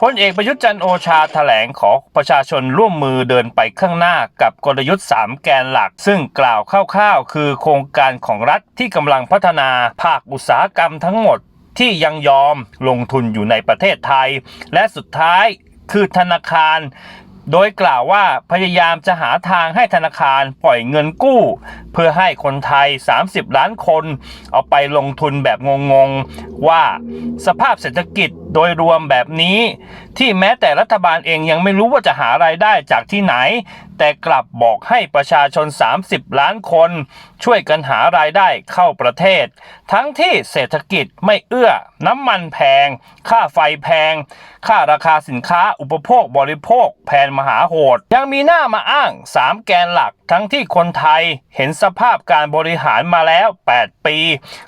พลเอกประยุทธ์จันโอชาแถลงขอประชาชนร่วมมือเดินไปข้างหน้ากับกลยุทธ์ 3 แกนหลัก ซึ่งกล่าวคร่าวๆ คือโครงการของรัฐที่กำลังพัฒนาภาคอุตสาหกรรมทั้งหมดที่ยังยอมลงทุนอยู่ในประเทศไทย และสุดท้ายคือธนาคาร โดยกล่าวว่าพยายามจะหาทางให้ธนาคารปล่อยเงินกู้ เพื่อให้คนไทย 30 ล้านคน เอาไปลงทุนแบบงงๆ ว่าสภาพเศรษฐกิจโดยรวมแบบนี้ ที่แม้แต่รัฐบาลเองยังไม่รู้ว่าจะหารายได้จากที่ไหน แต่กลับบอกให้ประชาชน 30 ล้านคน ช่วยกันหารายได้เข้าประเทศ ทั้งที่เศรษฐกิจไม่เอื้อ น้ำมันแพง ค่าไฟแพง ค่าราคาสินค้าอุปโภคบริโภคแพนมหาโหด ยังมีหน้ามาอ้าง 3 แกนหลัก ทั้งที่คนไทยเห็นสภาพการบริหารมาแล้ว 8 ปี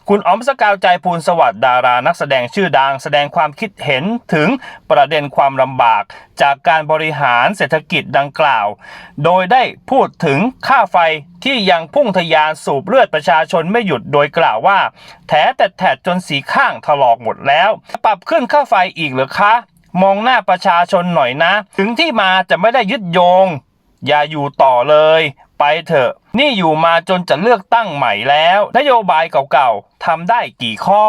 คุณอ๋อมสกาวใจภูลสวัสดิ์ดารานักแสดงชื่อดังแสดงความคิดเห็นถึงประเด็นความลำบาก จากการบริหารเศรษฐกิจดังกล่าวโดยได้พูดถึงค่าไฟที่ยังพุ่งทะยานสูบเลือดประชาชนไม่หยุดโดยกล่าวว่า แถแต่แถดจนสีข้างถลอกหมดแล้ว ปรับขึ้นค่าไฟอีกหรือคะ มองหน้าประชาชนหน่อยนะ ถึงที่มาจะไม่ได้ยึดโยง อย่าอยู่ต่อเลย ไปเถอะ นี่อยู่มาจนจะเลือกตั้งใหม่แล้ว นโยบายเก่าๆทำได้กี่ข้อ